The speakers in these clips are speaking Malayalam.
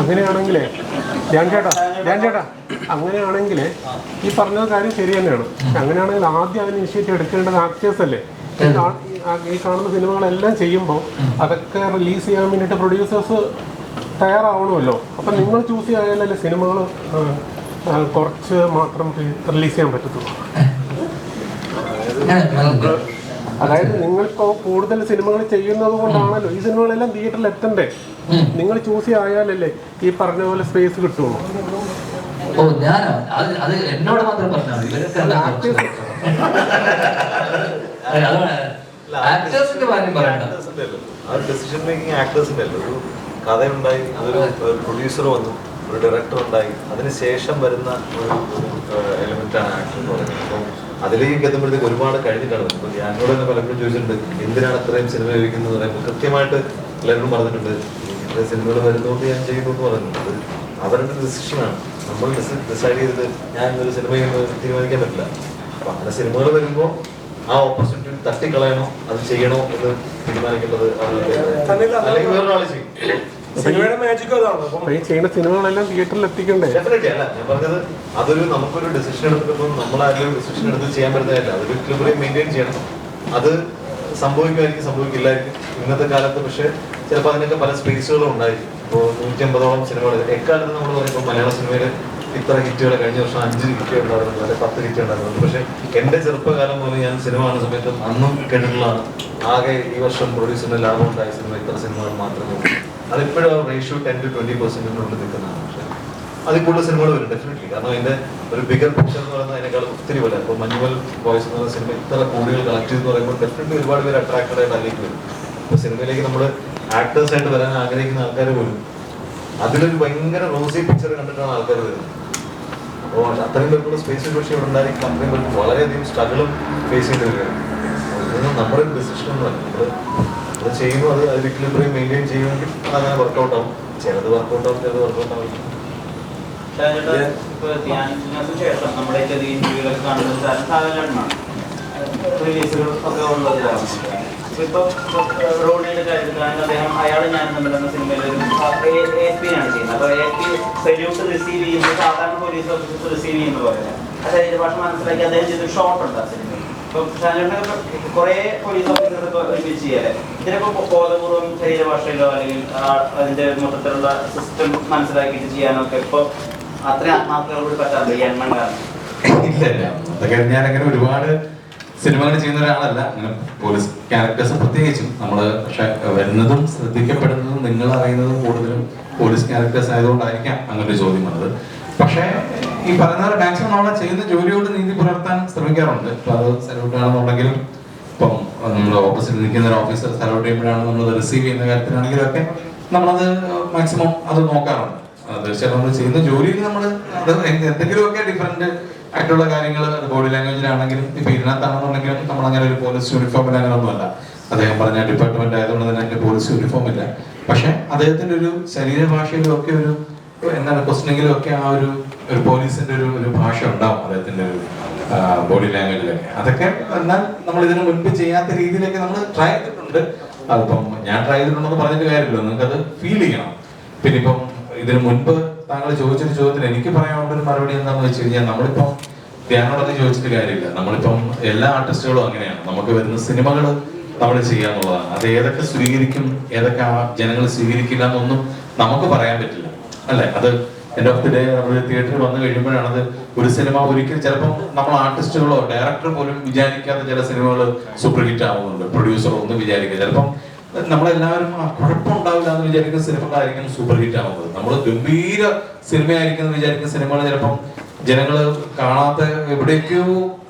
അങ്ങനെയാണെങ്കിലേ ഞാൻ ചേട്ടാ ഞാൻ ചേട്ടാ അങ്ങനെയാണെങ്കിൽ ഈ പറഞ്ഞ കാര്യം ശരി തന്നെയാണ്. അങ്ങനെയാണെങ്കിൽ ആദ്യം അതിന് ഇനിഷ്യേറ്റീവ് എടുക്കേണ്ടത് ആക്ടേഴ്സ് അല്ലേ? ഈ കാണുന്ന സിനിമകളെല്ലാം ചെയ്യുമ്പോൾ അതൊക്കെ റിലീസ് ചെയ്യാൻ വേണ്ടിയിട്ട് പ്രൊഡ്യൂസേഴ്സ് തയ്യാറാവണമല്ലോ. അപ്പം നിങ്ങൾ ചൂസ് ചെയ്യാനല്ലേ സിനിമകൾ കുറച്ച് മാത്രം റിലീസ് ചെയ്യാൻ പറ്റത്തുള്ളൂ. അങ്ങനെ നിങ്ങൾക്ക് കൂടുതൽ സിനിമകൾ ചെയ്യുന്നത് കൊണ്ടാണല്ലോ ഈ സിനിമകളെല്ലാം തിയേറ്ററിൽ എത്തണ്ടേ? നിങ്ങൾ ചൂസ് ചെയ്യാലല്ലേ ഈ പറഞ്ഞ പോലെ സ്പേസ് കിട്ടുള്ളൂ. ഓ അത് എന്നോട് മാത്രം പറഞ്ഞാൽ ആക്ടേഴ്സിന്റെ കാര്യം പറയണ്ട. ഡിസിഷൻ മേക്കിംഗ് ആക്ടേഴ്സിന്റെ അല്ലേ ഒരു കഥയുണ്ടായി അതൊരു പ്രൊഡ്യൂസർ വന്നു ഒരു ഡയറക്ടർ ഉണ്ടായി അതിനുശേഷം വരുന്ന ഒരു എലിമെന്റ് ആണ് ആക്ടർ എന്ന് പറയുന്നത്. അപ്പം അതിലേക്ക് എത്തുമ്പോഴത്തേക്ക് ഒരുപാട് കഴിഞ്ഞിട്ടാണ് അപ്പൊ ഇപ്പൊ ഞാനോട് തന്നെ പലപ്പോഴും ചോദിച്ചിട്ടുണ്ട് എന്തിനാണ് അത്രയും സിനിമ ഉപയോഗിക്കുന്നത് പറയുമ്പോൾ കൃത്യമായിട്ട് എല്ലാവരും പറഞ്ഞിട്ടുണ്ട് സിനിമകൾ വരുന്നതുകൊണ്ട് ഞാൻ ചെയ്യുന്നു എന്ന് പറഞ്ഞിട്ടുണ്ട് അവരുടെ ഡിസിഷനാണ് നമ്മൾ ഡിസൈഡ് ചെയ്തത് ഞാൻ ഇന്നൊരു സിനിമ തീരുമാനിക്കാൻ പറ്റില്ല. അപ്പൊ അങ്ങനെ സിനിമകൾ വരുമ്പോൾ ആ ഓപ്പർച്യൂണിറ്റി തട്ടിക്കളയണോ അത് ചെയ്യണോ എന്ന് തീരുമാനിക്കേണ്ടത് അല്ലെങ്കിൽ വേറൊരാൾ ചെയ്യും. ഈ ചെയ്യുന്ന സിനിമകളെല്ലാം തിയേറ്ററിൽ എത്തിക്കണ്ടേ? അല്ല പറഞ്ഞത് അതൊരു നമുക്കൊരു ഡിസിഷൻ എടുക്കുമ്പോൾ നമ്മൾ ആരും ഡിസിഷൻ എടുത്ത് ചെയ്യാൻ പറ്റുന്നതല്ല. അതൊരു ഇക്ലിബ്രിയം മെയിന്റെയിൻ ചെയ്യണം. അത് സംഭവിക്കുമായിരിക്കും സംഭവിക്കില്ലായിരിക്കും. ഇന്നത്തെ കാലത്ത് പക്ഷേ ചിലപ്പോൾ അതിനൊക്കെ പല സ്പേസുകളും ഉണ്ടായിരിക്കും. ഇപ്പോൾ നൂറ്റി അമ്പതോളം സിനിമകൾ. എക്കാലത്ത് നമ്മൾ പറയുമ്പോൾ മലയാള സിനിമയിൽ ഇത്ര ഹിറ്റുകൾ കഴിഞ്ഞ വർഷം അഞ്ച് ഹിറ്റ് ഉണ്ടായിരുന്നു അല്ലെങ്കിൽ പത്ത് ഹിറ്റ് ഉണ്ടായിരുന്നു പക്ഷേ എന്റെ ചെറുപ്പകാലം മുതൽ ഞാൻ സിനിമ കാണുന്ന സമയത്ത് അന്നും കേട്ടിട്ടുള്ളതാണ്. ആകെ ഈ വർഷം പ്രൊഡ്യൂസറിന് ലാഭം ഉണ്ടായ സിനിമ ഇത്ര സിനിമകൾ മാത്രമേ അതിപ്പോഴും റേഷ്യോ ടെൻ ടു ട്വന്റി പെർസെന്റിനുള്ളിൽ നിൽക്കുന്നതാണ്. പക്ഷേ അതിൽ കൂടുതൽ സിനിമകൾ വരും ഡെഫിനറ്റ്ലി കാരണം അതിന്റെ ഒരു ബിഗർ പിക്ചർ എന്ന് പറയുന്നത് അതിനേക്കാൾ ഒത്തിരി പോലെ. ഇപ്പോൾ മഞ്ഞുമൽ ബോയ്സ് എന്ന് പറയുന്ന സിനിമ ഇത്ര കോടികൾ കളക്ട് ചെയ്തെന്ന് പറയുമ്പോൾ ഡെഫിനറ്റ്ലി ഒരുപാട് പേര് അട്രാക്റ്റഡ് ആയിട്ട് അതിലേക്ക് വരും. അപ്പോൾ സിനിമയിലേക്ക് നമ്മൾ ആക്ടേഴ്സ് ആയിട്ട് വരാൻ ആഗ്രഹിക്കുന്ന ആൾക്കാർ പോലും അതിലൊരു ഭയങ്കര റോസി പിക്ചർ കണ്ടിട്ടാണ് ആൾക്കാർ വരുന്നത്. അപ്പോൾ അത്രയും പേർക്കുള്ള സ്പേസ് പക്ഷേ ഇവിടെ ഉണ്ടായിരിക്കും കമ്പനി വളരെയധികം സ്ട്രഗിളും ഫേസ് ചെയ്ത് വരികയാണ്. നമ്മുടെ ഡിസിഷൻ ഒന്നുമല്ല നമ്മൾ അത് ചെയ്യുന്നു അത് അത് ഇക്ലിബ്രിയം മെയിന്റെയിൻ ചെയ്യുമെങ്കിൽ അതങ്ങനെ വർക്കൗട്ട് ആവും. ചിലത് വർക്കൗട്ട് ആവും ചിലത് വർക്കൗട്ട് ആവില്ല ധ്യാനത്തിന് ശേഷം നമ്മുടെ ചെറിയ ഇന്റർവ്യൂലൊക്കെ കാണുന്നത് സാധനം സാധാരണമാണ് റിലീസുകൾ ഒക്കെ ഉള്ളത് കാരണം. ഇപ്പൊ റോഡിന്റെ കാര്യത്തിൽ കാരണം അദ്ദേഹം അയാൾ ഞാൻ തമ്മിലുള്ള സിനിമയിൽ ഒരു എ പി ആണ് ചെയ്യുന്നത്. അപ്പൊ എ പി സല്യൂട്ട് റിസീവ് ചെയ്യുമ്പോൾ സാധാരണ പോലീസ് ഓഫീസേഴ്സ് റിസീവ് ചെയ്യുന്ന പോലെ അത് അതിന്റെ ഭാഷ മനസ്സിലാക്കി അദ്ദേഹം ചെയ്തൊരു ഷോട്ട് ഉണ്ട് ആ സിനിമയിൽ. ശരീരഭാഷയിലോ അല്ലെങ്കിൽ അതിന്റെ മൊത്തത്തിലുള്ള സിസ്റ്റം മനസ്സിലാക്കിയിട്ട് ചെയ്യാനൊക്കെ ഒരുപാട് സിനിമകൾ ചെയ്യുന്ന ഒരാളല്ല. അങ്ങനെ പോലീസ് ക്യാരക്ടേഴ്സ് പ്രത്യേകിച്ചും. നമ്മൾ പക്ഷെ വരുന്നതും ശ്രദ്ധിക്കപ്പെടുന്നതും നിങ്ങൾ അറിയുന്നതും കൂടുതലും പോലീസ് ക്യാരക്ടേഴ്സ് ആയതുകൊണ്ടായിരിക്കാം അങ്ങനെ ഒരു ചോദ്യം വന്നത്. പക്ഷേ ഈ പറയുന്ന മാക്സിമം നമ്മൾ ചെയ്യുന്ന ജോലിയോട് നീതി പുലർത്താൻ ശ്രമിക്കാറുണ്ട്. ഇപ്പൊ അത് സല്യൂട്ട് ആണെന്നുണ്ടെങ്കിലും ഇപ്പം നമ്മൾ ഓഫീസിൽ നിൽക്കുന്ന ഒരു ഓഫീസർ സല്യൂട്ട് ചെയ്യുമ്പോഴാണ് നമ്മൾ റിസീവ് ചെയ്യുന്ന കാര്യത്തിലാണെങ്കിലും ഒക്കെ നമ്മളത് മാക്സിമം അത് നോക്കാറുണ്ട്. തീർച്ചയായിട്ടും നമ്മൾ ചെയ്യുന്ന ജോലിയിൽ നമ്മൾ അത് എന്തെങ്കിലുമൊക്കെ ഡിഫറെന്റ് ആയിട്ടുള്ള കാര്യങ്ങൾ ബോഡി ലാംഗ്വേജിലാണെങ്കിലും ഇപ്പൊ ഇതിനകത്താണെന്നുണ്ടെങ്കിലും നമ്മൾ അങ്ങനെ ഒരു പോലീസ് യൂണിഫോമിൽ അങ്ങനെ ഒന്നുമല്ല അദ്ദേഹം പറഞ്ഞ ഡിപ്പാർട്ട്മെന്റ് ആയതുകൊണ്ട് തന്നെ അതിന്റെ പോലീസ് യൂണിഫോം ഇല്ല. പക്ഷെ അദ്ദേഹത്തിന്റെ ഒരു ശരീരഭാഷയിലും ഒക്കെ ഒരു എന്താണ് ക്വസ്റ്റനിങ്ങിലും ഒക്കെ ആ ഒരു ഒരു പോലീസിന്റെ ഒരു ഒരു ഭാഷ ഉണ്ടാവും അദ്ദേഹത്തിന്റെ ഒരു ബോഡി ലാംഗ്വേജിലൊക്കെ അതൊക്കെ എന്നാൽ നമ്മൾ ഇതിനു മുൻപ് ചെയ്യാത്ത രീതിയിലൊക്കെ നമ്മൾ ട്രൈ ചെയ്തിട്ടുണ്ട്. അതിപ്പം ഞാൻ ട്രൈ ചെയ്തിട്ടുണ്ടെന്ന് പറഞ്ഞിട്ട് കാര്യമില്ല. നിങ്ങൾക്ക് അത് ഫീൽ ചെയ്യണം. പിന്നെ ഇപ്പം ഇതിനു മുൻപ് താങ്കൾ ചോദിച്ചൊരു ചോദ്യത്തിന് എനിക്ക് പറയാനുള്ള ഒരു മറുപടി എന്താണെന്ന് വെച്ച് കഴിഞ്ഞാൽ നമ്മളിപ്പം ധ്യാനോടൊക്കെ ചോദിച്ചിട്ട് കാര്യമില്ല. നമ്മളിപ്പം എല്ലാ ആർട്ടിസ്റ്റുകളും അങ്ങനെയാണ്. നമുക്ക് വരുന്ന സിനിമകൾ നമ്മൾ ചെയ്യാന്നുള്ളതാണ്. അത് ഏതൊക്കെ സ്വീകരിക്കും ഏതൊക്കെ ജനങ്ങൾ സ്വീകരിക്കില്ല എന്നൊന്നും നമുക്ക് പറയാൻ പറ്റില്ല. അല്ലെ? അത് എൻഡ് ഓഫ് ദി ഡേ നമ്മൾ തിയേറ്ററിൽ വന്നു കഴിയുമ്പോഴാണ് അത് ഒരു സിനിമ ഒരിക്കലും ചിലപ്പം നമ്മൾ ആർട്ടിസ്റ്റുകളോ ഡയറക്ടർ പോലും വിചാരിക്കാത്ത ചില സിനിമകൾ സൂപ്പർ ഹിറ്റ് ആവുന്നുണ്ട്. പ്രൊഡ്യൂസറോ ഒന്നും വിചാരിക്കുക ചിലപ്പം നമ്മളെല്ലാവരും ആ, കുഴപ്പമുണ്ടാവില്ല എന്ന് വിചാരിക്കുന്ന സിനിമകളായിരിക്കും സൂപ്പർ ഹിറ്റ് ആവുന്നത്. നമ്മൾ ഗംഭീര സിനിമയായിരിക്കും എന്ന് വിചാരിക്കുന്ന സിനിമകൾ ചിലപ്പം ജനങ്ങൾ കാണാത്ത എവിടേക്കോ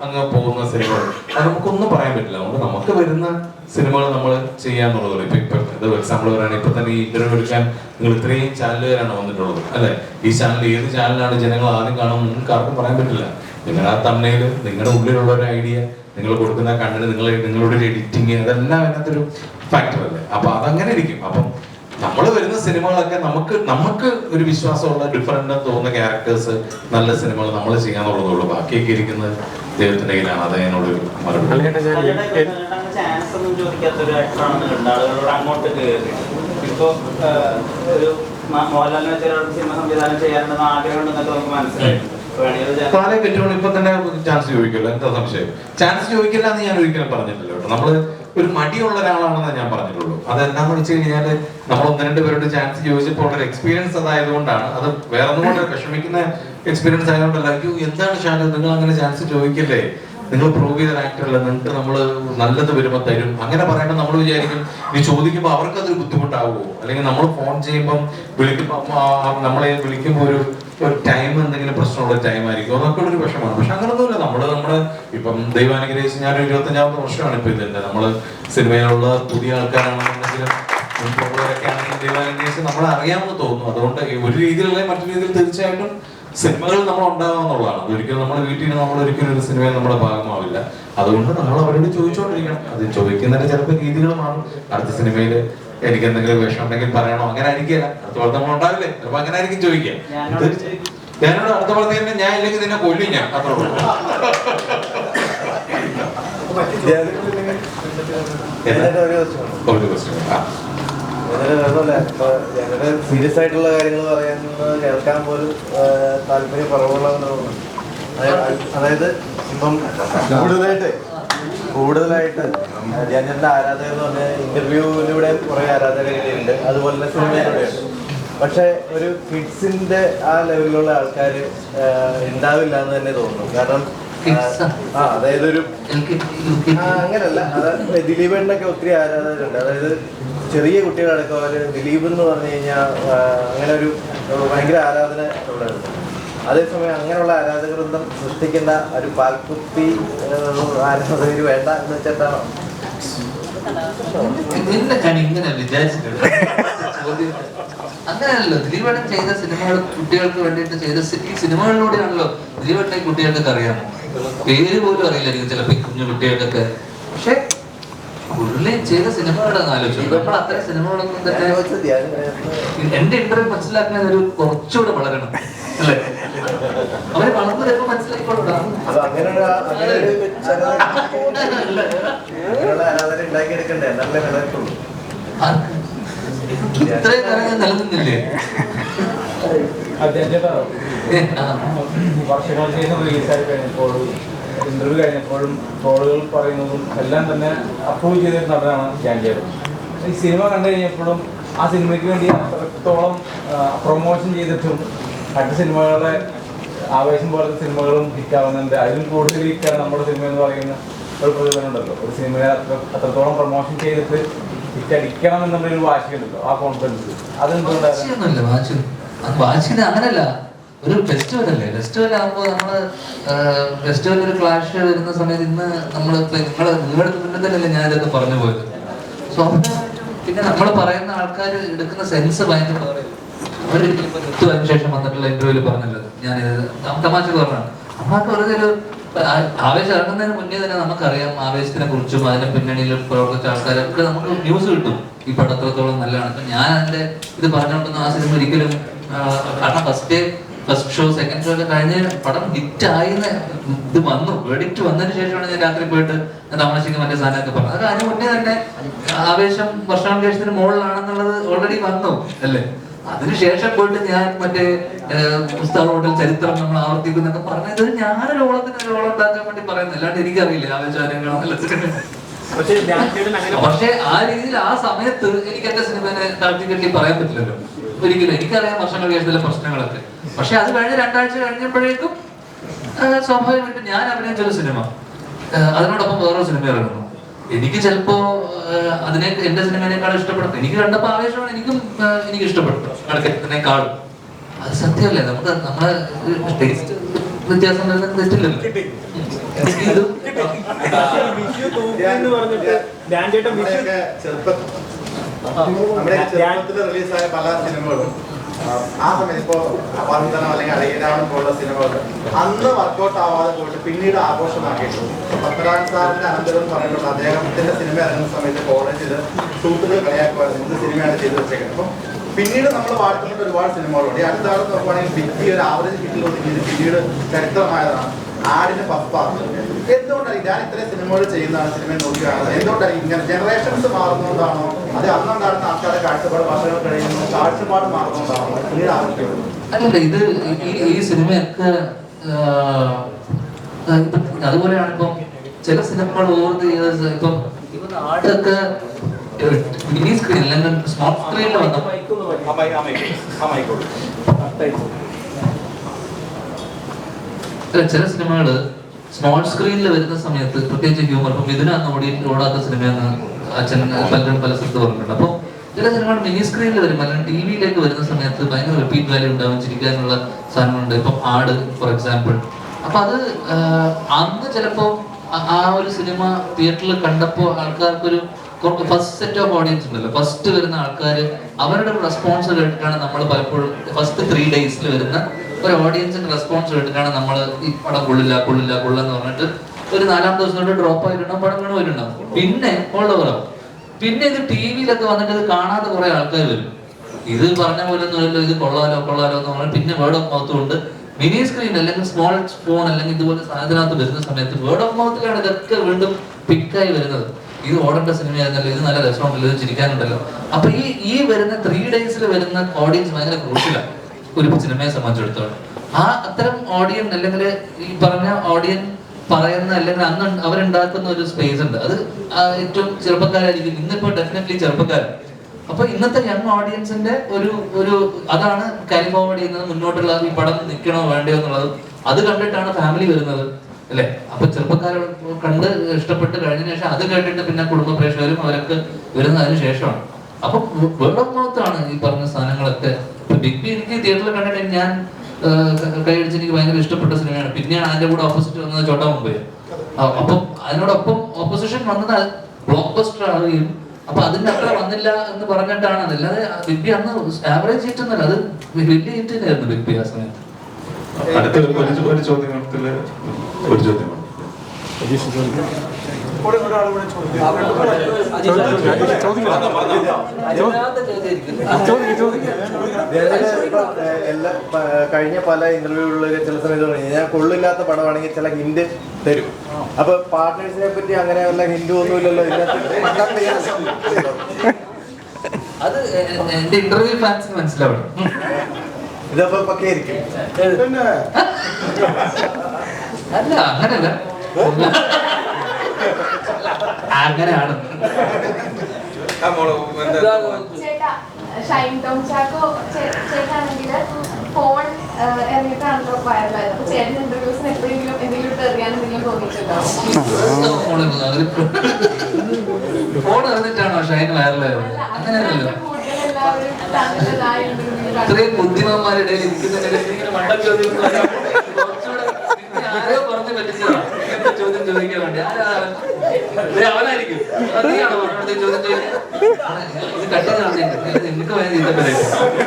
അങ്ങ് പോകുന്ന സിനിമകൾ. അത് നമുക്കൊന്നും പറയാൻ പറ്റില്ല. അതുകൊണ്ട് നമുക്ക് വരുന്ന സിനിമകൾ നമ്മൾ ചെയ്യാന്നുള്ളത് ഇപ്പൊ ഇപ്പൊ ഇത് എക്സാമ്പിൾ പറയുകയാണെങ്കിൽ ഇപ്പൊ തന്നെ ഈ ഇന്റർവ്യൂ എടുക്കാൻ നിങ്ങൾ ഇത്രയും ചാനലുകാരാണ് വന്നിട്ടുള്ളത് അല്ലെ? ഈ ചാനൽ ഏത് ചാനലാണ് ജനങ്ങൾ ആദ്യം കാണുമെന്ന് നിങ്ങൾക്ക് ആർക്കും പറയാൻ പറ്റില്ല. നിങ്ങളുടെ ആ തമ്മയിൽ നിങ്ങളുടെ ഉള്ളിലുള്ള ഒരു ഐഡിയ നിങ്ങൾ കൊടുക്കുന്ന കണ്ണിന് നിങ്ങൾ നിങ്ങളുടെ ഒരു എഡിറ്റിങ് അതെല്ലാം അതിനകത്തൊരു ഫാക്ടർ അല്ലേ? അപ്പൊ അതങ്ങനെ ഇരിക്കും. അപ്പം നമ്മൾ വരുന്ന സിനിമകളൊക്കെ നമുക്ക് നമുക്ക് ഒരു വിശ്വാസമുള്ള ഡിഫറെന്റ് തോന്നുന്ന ക്യാരക്ടേഴ്സ് നല്ല സിനിമകൾ നമ്മൾ ചെയ്യാന്നുള്ളതുള്ളൂ. ബാക്കിയൊക്കെ ഇരിക്കുന്നത് ദൈവത്തിന്റെ കയ്യിലാണ്. അത് അതിനോട് മറുപടി. ഇപ്പൊ ഒരു മോഹൻലാലിനെ വെച്ച സിനിമ സംവിധാനം ചെയ്യാനുണ്ടെന്ന് ആഗ്രഹം ഉണ്ടെന്നൊക്കെ നമുക്ക് മനസ്സിലായി വേണമെങ്കിൽ ഒരു ജന- പാലേ പറ്റുമ്പോൾ ഇപ്പൊ തന്നെ ചാൻസ് ചോദിക്കുമല്ലോ. എന്താ സംശയം? ചാൻസ് ചോദിക്കില്ല എന്ന് ഞാൻ ഒരിക്കലും പറഞ്ഞിട്ടില്ല കേട്ടോ. നമ്മൾ ഒരു മടിയുള്ള ഒരാളാണെന്ന് ഞാൻ പറഞ്ഞിട്ടുള്ളൂ. അത് എന്താണെന്ന് വെച്ച് കഴിഞ്ഞാൽ നമ്മൾ ഒന്ന് രണ്ട് പേരോട് ചാൻസ് ചോദിച്ചപ്പോൾ ഉള്ള എക്സ്പീരിയൻസ് അതായതുകൊണ്ടാണ്. അത് വേറെ ഒന്നും വിഷമിക്കുന്ന എക്സ്പീരിയൻസ് ആയതുകൊണ്ടല്ല. എന്താണ് ഷാനു? നിങ്ങൾ അങ്ങനെ ചാൻസ് ചോദിക്കില്ലേ? നിങ്ങൾ പ്രൂവ് ചെയ്ത ആക്ടറല്ല നിങ്ങൾക്ക് നമ്മൾ നല്ലത് വരുമ്പോൾ തരും. അങ്ങനെ പറയുമ്പോൾ നമ്മൾ വിചാരിക്കും നീ ചോദിക്കുമ്പോൾ അവർക്ക് അതൊരു ബുദ്ധിമുട്ടാവുമോ? അല്ലെങ്കിൽ നമ്മൾ ഫോൺ ചെയ്യുമ്പം വിളിക്കുമ്പോൾ നമ്മളെ വിളിക്കുമ്പോൾ ഒരു ഒരു ടൈം എന്തെങ്കിലും പ്രശ്നമുള്ള ടൈം ആയിരിക്കും. അതൊക്കെ ഒരു വിഷമാണ് പക്ഷെ അങ്ങനൊന്നുമില്ല. നമ്മൾ നമ്മുടെ ഇപ്പം ദൈവാനുഗ്രഹിച്ച് ഞാൻ ഇരുപത്തഞ്ചാമത്തെ വർഷമാണ് ഇപ്പൊ ഇതിന്റെ നമ്മൾ സിനിമയിലുള്ള പുതിയ ആൾക്കാരാണെന്നുണ്ടെങ്കിലും മുൻപുള്ളവരൊക്കെ ആണെങ്കിലും ദൈവം അനുഗ്രഹിച്ച് നമ്മളെ അറിയാമെന്ന് തോന്നുന്നു. അതുകൊണ്ട് ഒരു രീതിയിലല്ലേ മറ്റു രീതിയിൽ തീർച്ചയായിട്ടും സിനിമകൾ നമ്മൾ ഉണ്ടാകുമെന്നുള്ളതാണ് ഒരിക്കലും നമ്മൾ വീട്ടിൽ നിന്ന് നമ്മൾ ഒരിക്കലും ഒരു സിനിമയിൽ നമ്മുടെ ഭാഗമാവില്ല. അതുകൊണ്ട് നമ്മൾ അവരോട് ചോദിച്ചുകൊണ്ടിരിക്കണം അത് ചോദിക്കുന്നതിന്റെ ചിലപ്പോൾ രീതികൾ മാറും. അടുത്ത സിനിമയിൽ എനിക്ക് എന്തെങ്കിലും വിഷം ഉണ്ടെങ്കിൽ പറയണോ? അങ്ങനെ ആയിരിക്കില്ല അടുത്ത പോലെ നമ്മൾ ഉണ്ടാവില്ലേ? ചിലപ്പോൾ അങ്ങനെ ആയിരിക്കും ചോദിക്കുക. ഞാനോട് അടുത്ത പോലെ തന്നെ ഞാൻ ഇല്ലെങ്കിൽ നിന്നെ കൊല്ലും ഞാൻ. അത്രേ ഉള്ളൂ. ഒരു ക്വസ്റ്റ്യൻ ആ. സീരിയസ് ആയിട്ടുള്ള കാര്യങ്ങൾ പറയുന്നത് കേൾക്കാൻ പോലും താല്പര്യം കുറവുള്ളവരാണ് അതായത് ഇപ്പം കൂടുതലായിട്ട് കൂടുതലായിട്ട് ധ്യാനന്റെ ആരാധകർ എന്ന് പറഞ്ഞാൽ ഇന്റർവ്യൂവിലൂടെ കുറെ ആരാധകരുണ്ട് അതുപോലെ തന്നെ സിനിമയിലൂടെയുണ്ട് പക്ഷെ ഒരു കിഡ്സിന്റെ ആ ലെവലിലുള്ള ആൾക്കാർ ഉണ്ടാവില്ല എന്ന് തന്നെ തോന്നുന്നു. കാരണം അതായത് ഒരു അങ്ങനല്ല. അതായത് ദിലീപിനൊക്കെ ഒത്തിരി ആരാധകരുണ്ട്. അതായത് ചെറിയ കുട്ടികളടക്കം അവർ ദിലീപ് എന്ന് പറഞ്ഞു കഴിഞ്ഞാൽ അങ്ങനെ ഒരു ഭയങ്കര ആരാധന ഇവിടെ ഉണ്ട് അതേസമയം അങ്ങനെയുള്ള ആരാധകരൊന്നും സൃഷ്ടിക്കേണ്ട ഒരു പാൽക്കുപ്പി ആരാധകർ വേണ്ട എന്ന് വെച്ചിട്ടാണോ? ഇങ്ങനെ അങ്ങനെയല്ലോ ദിലീപേട്ടൻ ചെയ്ത സിനിമകൾ കുട്ടികൾക്ക് വേണ്ടിയിട്ട് ചെയ്ത ഈ സിനിമകളിലൂടെയാണല്ലോ ദിലീപേട്ടനെ കുട്ടികൾക്ക് കുട്ടികൾക്കൊക്കെ അറിയാമോ? പേര് പോലും അറിയില്ലായിരിക്കും ചിലപ്പോ കുഞ്ഞു കുട്ടികൾക്കൊക്കെ. പക്ഷെ പുള്ളി ചെയ്ത സിനിമകളാണ് ആലോചിച്ചു? നമ്മൾ അത്തരം സിനിമകളൊന്നും ഞാൻ തന്നെ ചോദിച്ചത് ധ്യാനം എന്റെ ഇന്റർവ്യൂ മനസ്സിലാക്കുന്ന ഒരു കുറച്ചുകൂടെ വളരണം. അല്ലേ? അവർ വളർന്നു ചിലപ്പോ ആർക്ക്? ഇത്രയും കാലം ഞാൻ നിലനിന്നില്ലേ? വർഷങ്ങൾക്ക് ശേഷം റിലീസായി കഴിഞ്ഞപ്പോഴും ഇന്റർവ്യൂ കഴിഞ്ഞപ്പോഴും ട്രോളുകൾ പറയുന്നതും എല്ലാം തന്നെ അപ്രൂവ് ചെയ്ത നടനാണ് ചെയ്തത് ഈ സിനിമ കണ്ടു കഴിഞ്ഞപ്പോഴും ആ സിനിമയ്ക്ക് വേണ്ടി അത്രത്തോളം പ്രൊമോഷൻ ചെയ്തിട്ടും മറ്റു സിനിമകളുടെ ആവേശം പോലത്തെ സിനിമകളും ഹിറ്റാവുന്നുണ്ട് അതിലും കൂടുതൽ ഹിറ്റാണ് നമ്മുടെ സിനിമ എന്ന് പറയുന്ന ഒരു പ്രതിഫലം ഉണ്ടല്ലോ ഒരു സിനിമയെ അത്ര അത്രത്തോളം പ്രൊമോഷൻ ചെയ്തിട്ട് ഹിറ്റ് അടിക്കണം എന്നുള്ളൊരു വാശിയുണ്ടല്ലോ. ആ കോൺഫിഡൻസ് അതെന്തുകൊണ്ടാണ്? വാശിന് അങ്ങനല്ല. ഒരു ഫെസ്റ്റിവൽ അല്ലേ? ഫെസ്റ്റിവൽ ആകുമ്പോൾ നമ്മൾ ഫെസ്റ്റിവൽ ഒരു ക്ലാഷ് വരുന്ന സമയത്ത് ഇന്ന് നമ്മൾ നിങ്ങൾ നിങ്ങളുടെ മുന്നേ തന്നെയല്ലേ ഞാൻ ഇതൊക്കെ പറഞ്ഞു പോയത്. സോ പിന്നെ നമ്മൾ പറയുന്ന ആൾക്കാർ എടുക്കുന്ന സെൻസ് ഭയങ്കര അവർ ഇപ്പൊ നിർത്തുവതിന് ശേഷം വന്നിട്ടുള്ള ഇന്റർവ്യൂൽ പറഞ്ഞല്ലോ. ഞാൻ തമാശ പറഞ്ഞാണ് അമ്മയ്ക്ക് വെറുതെ ഒരു ആവേശം ഇറങ്ങുന്നതിന് മുന്നേ തന്നെ നമുക്കറിയാം ആവേശത്തിനെ കുറിച്ചും അതിന്റെ പിന്നണിയിൽ പ്രവർത്തിച്ച ആൾക്കാരൊക്കെ നമുക്ക് ന്യൂസ് കിട്ടും. ഈ പടം നല്ലതാണ്. ഞാൻ അതിന്റെ ഇത് പറഞ്ഞുകൊണ്ടൊന്നും ആ സിനിമ ഒരിക്കലും കാരണം first first show second show ഒക്കെ കഴിഞ്ഞ് പടം ഹിറ്റ് ആയിന്ന് ഇത് വന്നു. വെടിറ്റ് വന്നതിന് ശേഷമാണ് ഞാൻ രാത്രി പോയിട്ട് തമാശക്ക് മറ്റേ സാധനമൊക്കെ പറഞ്ഞത്. അത് അതിന് മുന്നേ തന്നെ ആവേശം വർഷാവേശത്തിന് മുകളിലാണെന്നുള്ളത് ഓൾറെഡി വന്നു അല്ലേ? അതിനുശേഷം പോയിട്ട് ഞാൻ മറ്റേ പുസ്തക ഹോട്ടൽ ചരിത്രം നമ്മൾ ആവർത്തിക്കുന്നൊക്കെ പറഞ്ഞത് ഇത് ഞാനൊരു ഓളത്തിന് ഒരു ഓളം ഉണ്ടാക്കാൻ വേണ്ടി പറയുന്നത്. അല്ലാണ്ട് എനിക്കറിയില്ല ആവേശാരങ്ങളെന്നുള്ളത് പക്ഷേ ആ രീതിയിൽ ആ സമയത്ത് എനിക്ക് എന്റെ സിനിമനെ താഴ്ത്തി കെട്ടി പറയാൻ പറ്റില്ലല്ലോ. ഒരിക്കലും എനിക്കറിയാം വർഷങ്ങൾ കേസിലെ പ്രശ്നങ്ങളൊക്കെ പക്ഷെ അത് കഴിഞ്ഞ് രണ്ടാഴ്ച കഴിഞ്ഞപ്പോഴേക്കും സ്വാഭാവികമായിട്ടും ഞാൻ അഭിനയിച്ച ഒരു സിനിമ അതിനോടൊപ്പം വേറൊരു സിനിമ ഇറങ്ങുന്നു എനിക്ക് ചിലപ്പോ അതിനെ എന്റെ സിനിമേനേക്കാൾ ഇഷ്ടപ്പെടുന്നു എനിക്ക് കണ്ടപ്പോ ആവേശമാണ് എനിക്കും എനിക്ക് ഇഷ്ടപ്പെട്ടു അടുക്കത്തിനേക്കാളും അത് സത്യമല്ലേ നമുക്ക് നമ്മളെ ടേസ്റ്റ് വ്യത്യാസം തെറ്റില്ലല്ലോ ചെറുപ്പ റിലീസായ പല സിനിമകളും ആ, സമയത്ത് ഇപ്പോ വന്ദനം അല്ലെങ്കിൽ അഴകിരാമൻ പോലുള്ള സിനിമകൾ അന്ന് വർക്കൗട്ട് ആവാതെ പോയിട്ട് പിന്നീട് ആഘോഷമാക്കിയിട്ടുണ്ട്. പത്മരാജൻ സാറിന്റെ അനന്തരം എന്ന് അദ്ദേഹത്തിന്റെ സിനിമ ഇറങ്ങുന്ന സമയത്ത് കോളേജിൽ സുഹൃത്തുക്കൾ കളിയാക്കുമായിരുന്നു എന്ത് സിനിമയാണ് ചെയ്തു വെച്ചേക്കുന്നത്. അപ്പം പിന്നീട് നമ്മൾ വാഴ്ത്തപ്പെട്ട ഒരുപാട് സിനിമകളുണ്ട്. ഈ അടുത്ത നോക്കുവാണെങ്കിൽ ഒരു ആവറേജ് ഹിറ്റിൽ ഒതുങ്ങിയത് പിന്നീട് ചരിത്രമായതാണ്. ആടിന് പപ്പാണ് എന്തുകൊണ്ടാണ് ഞാൻ ഇത്രയും സിനിമകൾ ചെയ്യുന്നതാണ് സിനിമ നോക്കിയാണ്. എന്തുകൊണ്ടാണ് ഇങ്ങനെ ജനറേഷൻസ് മാറുന്നതുകൊണ്ടാണോ അത് അന്നുണ്ടായിരുന്ന ആൾക്കാരുടെ കാഴ്ചപ്പാട് ഭാഷകൾ കഴിയുന്നു കാഴ്ചപ്പാട് മാറുന്നതുകൊണ്ടാണോ പിന്നീട് ആവശ്യമുള്ളൂ ഇത് ഈ സിനിമയൊക്കെ ഇപ്പൊ അതുപോലെയാണ് ഇപ്പം ചില സിനിമകൾ ഓവർ ഇയേഴ്സ് ഇപ്പം ഇവൻ ആടൊക്കെ മിനി സ്ക്രീൻ അല്ലെങ്കിൽ സ്മാർട്ട് സ്ക്രീനിൽ വന്നു ചില സിനിമകൾ സ്മോൾ സ്ക്രീനിൽ വരുന്ന സമയത്ത് പ്രത്യേകിച്ച് ഹ്യൂമർ ഇപ്പം ഇതിനന്ന് ഓടി ഓടാത്ത സിനിമയെന്ന് അച്ഛൻ പലരും പല സ്ഥലത്ത് പറഞ്ഞിട്ടുണ്ട്. അപ്പോൾ ചില സിനിമകൾ മിനി സ്ക്രീനിൽ വരും അല്ലെങ്കിൽ ടി വിയിലേക്ക് വരുന്ന സമയത്ത് ഭയങ്കര റിപ്പീറ്റ് വാല്യൂ ഉണ്ടാവും ചിരിക്കാനുള്ള സാധനങ്ങളുണ്ട് ഇപ്പം ആട് ഫോർ എക്സാമ്പിൾ അപ്പൊ അത് അന്ന് ചിലപ്പോ ആ- ഒരു സിനിമ തിയേറ്ററിൽ കണ്ടപ്പോൾ ആൾക്കാർക്കൊരു ഫസ്റ്റ് സെറ്റ് ഓഫ് ഓഡിയൻസ് ഉണ്ടല്ലോ. ഫസ്റ്റ് വരുന്ന ആൾക്കാർ അവരുടെ റെസ്പോൺസ് കേട്ടിട്ടാണ് നമ്മൾ പലപ്പോഴും ഫസ്റ്റ് ത്രീ ഡേയ്സിൽ വരുന്ന ഒരു ഓഡിയൻസിന്റെ റെസ്പോൺസ് കേട്ടിട്ടാണ് നമ്മൾ ഈ പടം കൊള്ളില്ല കൊള്ളില്ല കൊള്ളെന്ന് പറഞ്ഞിട്ട് ഒരു നാലാം ദിവസം തൊട്ട് ഡ്രോപ്പ് ആയിട്ടുണ്ടാവും പടം വീണ് പോയിട്ടുണ്ടാവും പിന്നെ ഓളവറാവും പിന്നെ ഇത് ടി വിയിലൊക്കെ വന്നിട്ട് ഇത് കാണാത്ത കുറെ ആൾക്കാർ വരും. ഇത് പറഞ്ഞ പോലെ ഒന്നുമല്ലോ ഇത് കൊള്ളാലോ കൊള്ളാലോ എന്ന് പറഞ്ഞാൽ പിന്നെ വേർഡ് ഓഫ് മൗത്ത് കൊണ്ട് മിനി സ്ക്രീൻ അല്ലെങ്കിൽ സ്മോൾ ഫോൺ അല്ലെങ്കിൽ ഇതുപോലെ സാധനത്തിനകത്ത് വരുന്ന സമയത്ത് വേർഡ് ഓഫ് മൗത്തിലാണ് ഇതൊക്കെ വീണ്ടും പിക്കായി വരുന്നത്. ഇത് ഓടേണ്ട സിനിമയായിരുന്നല്ലോ ഇത് നല്ല രസമുണ്ടല്ലോ ഇത് ചിരിക്കാനുണ്ടല്ലോ. അപ്പൊ ഈ ഈ വരുന്ന ത്രീ ഡേയ്സിൽ വരുന്ന ഓഡിയൻസ് ഭയങ്കര ക്രൂഷ്യലാണ് ഒരു സിനിമയെ സംബന്ധിച്ചിടത്തോളം. ആ അത്തരം ഓഡിയൻ അല്ലെങ്കിൽ ഈ പറഞ്ഞ ഓഡിയൻ പറയുന്ന അല്ലെങ്കിൽ അന്ന് അവരുണ്ടാക്കുന്ന ഒരു സ്പേസ് ഉണ്ട്. അത് ഏറ്റവും ചെറുപ്പക്കാരായിരിക്കും. ഇന്നിപ്പോ ഡെഫിനറ്റ്ലി ചെറുപ്പക്കാരൻ അപ്പൊ ഇന്നത്തെ യങ് ഓഡിയൻസിന്റെ ഒരു ഒരു അതാണ് കാരി ഫോർവേഡ് ചെയ്യുന്നത് മുന്നോട്ടുള്ള ഈ പടം നിൽക്കണോ വേണ്ടയോ എന്നുള്ളത്. അത് കണ്ടിട്ടാണ് ഫാമിലി വരുന്നത് അല്ലെ? അപ്പൊ ചെറുപ്പക്കാർ കണ്ട് ഇഷ്ടപ്പെട്ട് കഴിഞ്ഞ ശേഷം അത് കേട്ടിട്ട് പിന്നെ കുടുംബ പ്രേക്ഷകരും അവരൊക്കെ വരുന്നതിന് ശേഷമാണ്. അപ്പൊ വേർഡ് ഓഫ് ഈ പറഞ്ഞ സാധനങ്ങളൊക്കെ ബിഗ് ബി എനിക്ക് തിയേറ്ററിൽ കണ്ടിട്ട് ഞാൻ കൈയടിച്ച് എനിക്ക് ഭയങ്കര ഇഷ്ടപ്പെട്ട സിനിമയാണ്. പിന്നെയാണ് അതിന്റെ കൂടെ ഓപ്പോസിറ്റ് വന്നത് ചോട്ടാ മുമ്പേ അപ്പം അതിനോടൊപ്പം ഓപ്പോസിഷൻ വന്നത് ബ്ലോക്ക് ബസ്റ്റർ ആവുകയും അപ്പൊ അതിന്റെ അത്ര വന്നില്ല എന്ന് പറഞ്ഞിട്ടാണ്. അതല്ലാതെ ബിഗ് ബി അന്ന് ആവറേജ് ഹിറ്റ് ഒന്നല്ല അത് വലിയ ഹിറ്റ് തന്നെയായിരുന്നു ബിഗ് ബി ആ സമയത്ത്. അടുത്ത ഒരു ചോദ്യം ഒരു ചോദ്യത്തിൽ ഒരു ചോദ്യം ചോദിക്കും ചോദിക്കും ചോദിക്കും എല്ലാ കഴിഞ്ഞ പല ഇന്റർവ്യൂകളിലൊക്കെ ചില സമയത്ത് ഞാൻ കൊള്ളില്ലാത്ത പടമാണെങ്കിൽ ചില ഹിന്റ് തരും അപ്പൊ പാർട്ട്നേഴ്സിനെ പറ്റി അങ്ങനെ വല്ല ഹിന്ദു ഒന്നുമില്ലല്ലോ അത് എന്റെ ഇന്റർവ്യൂ ഫാൻസിന് മനസ്സിലാവണം. ഇതപ്പോ പക്കയായിരിക്കും. അല്ല അങ്ങനല്ല. അങ്ങനെയാണ്. ചേട്ടാ ഷൈൻ ടോം ചാക്കോ ഫോൺ ഇറങ്ങിയിട്ടാണല്ലോ വൈറലായത് അപ്പൊ ചേട്ടൻ ഇന്റർവ്യൂസിന് എപ്പോഴെങ്കിലും എന്തെങ്കിലും ഇട്ട് എറിയാൻ എന്തെങ്കിലും തോന്നിയിട്ടുണ്ടോ? ഫോൺ അറിഞ്ഞിട്ടാണോ ഷൈൻ വൈറലായത് ഇന്റർവ്യൂ ഇത്രയും ബുദ്ധിമാന്മാരുടെ ഇടയിൽ മണ്ടം ചോദ്യം ഒന്നും അല്ല. കുറച്ചുകൂടെ നിന്നെ ആരോ പറഞ്ഞു പറ്റിച്ചതാ ഇങ്ങനത്തെ ചോദ്യം ചോദിക്കാൻ വേണ്ടി അവനായിരിക്കും. ചോദ്യം ചോദിക്കാൻ. ഇത് കട്ടി നിനക്ക് വേണ്ടി ഓക്കെ